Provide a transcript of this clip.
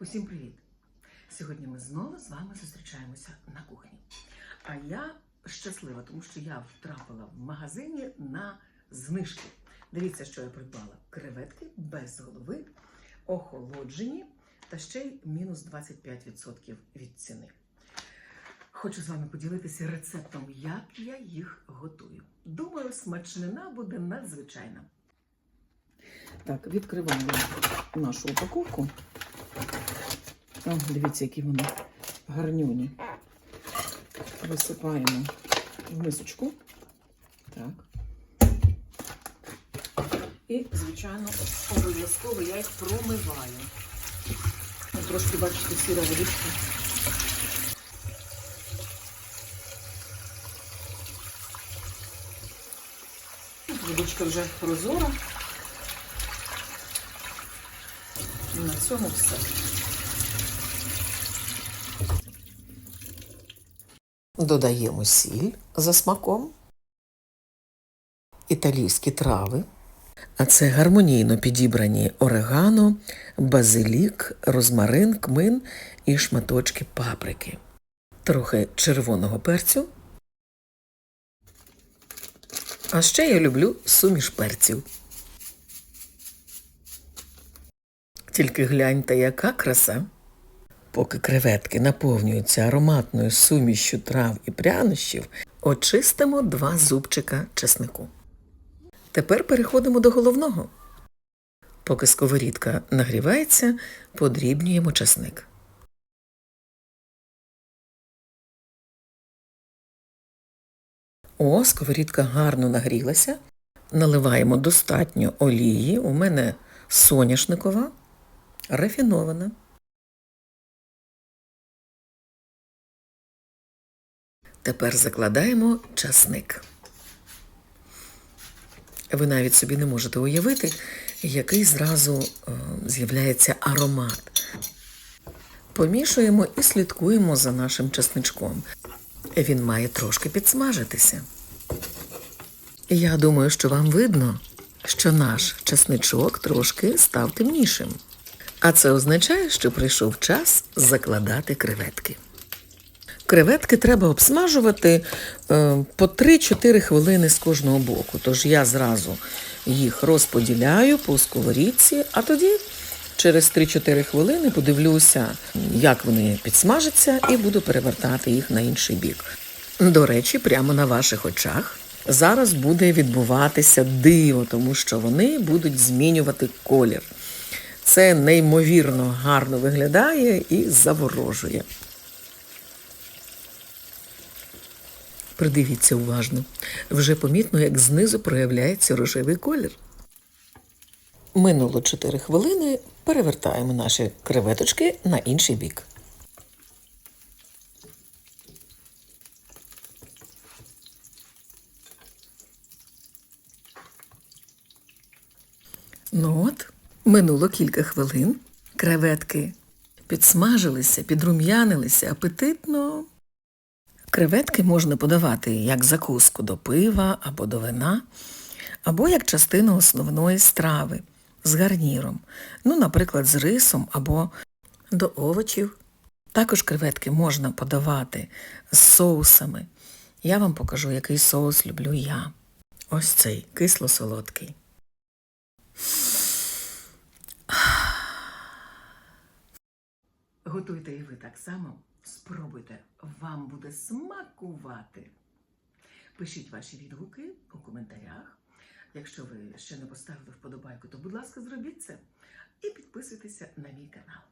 Усім привіт! Сьогодні ми знову з вами зустрічаємося на кухні. А я щаслива, тому що я втрапила в магазині на знижки. Дивіться, що я придбала: креветки без голови, охолоджені та ще й мінус 25% від ціни. Хочу з вами поділитися рецептом, як я їх готую. Думаю, смачнина буде надзвичайна. Так, відкриваємо нашу упаковку. О, дивіться, які вони гарнюні. Висипаємо в мисочку. Так. І, звичайно, обов'язково я їх промиваю. Трошки, бачите, сіра водичка. Водичка вже прозора. І на цьому все. Додаємо сіль за смаком, італійські трави, а це гармонійно підібрані орегано, базилік, розмарин, кмин і шматочки паприки, трохи червоного перцю. А ще я люблю суміш перців. Тільки гляньте, яка краса. Поки креветки наповнюються ароматною сумішю трав і прянощів, очистимо два зубчика чеснику. Тепер переходимо до головного. Поки сковорідка нагрівається, подрібнюємо чесник. О, сковорідка гарно нагрілася. Наливаємо достатньо олії. У мене соняшникова, рафінована. Тепер закладаємо часник. Ви навіть собі не можете уявити, який зразу е, з'являється аромат. Помішуємо і слідкуємо за нашим часничком. Він має трошки підсмажитися. Я думаю, що вам видно, що наш часничок трошки став темнішим. А це означає, що прийшов час закладати креветки. Креветки треба обсмажувати е, по 3-4 хвилини з кожного боку. Тож я зразу їх розподіляю по сковорідці, а тоді через 3-4 хвилини подивлюся, як вони підсмажаться, і буду перевертати їх на інший бік. До речі, прямо на ваших очах зараз буде відбуватися диво, тому що вони будуть змінювати колір. Це неймовірно гарно виглядає і заворожує. Придивіться уважно. Вже помітно, як знизу проявляється рожевий колір. Минуло 4 хвилини. Перевертаємо наші креветочки на інший бік. Ну от, минуло кілька хвилин. Креветки підсмажилися, підрум'янилися апетитно. Креветки можна подавати як закуску до пива або до вина, або як частину основної страви з гарніром, ну, наприклад, з рисом або до овочів. Також креветки можна подавати з соусами. Я вам покажу, який соус люблю я. Ось цей кисло-солодкий. Готуйте і ви так само. Спробуйте, вам буде смакувати. Пишіть ваші відгуки у коментарях. Якщо ви ще не поставили вподобайку, то будь ласка, зробіть це і підписуйтеся на мій канал.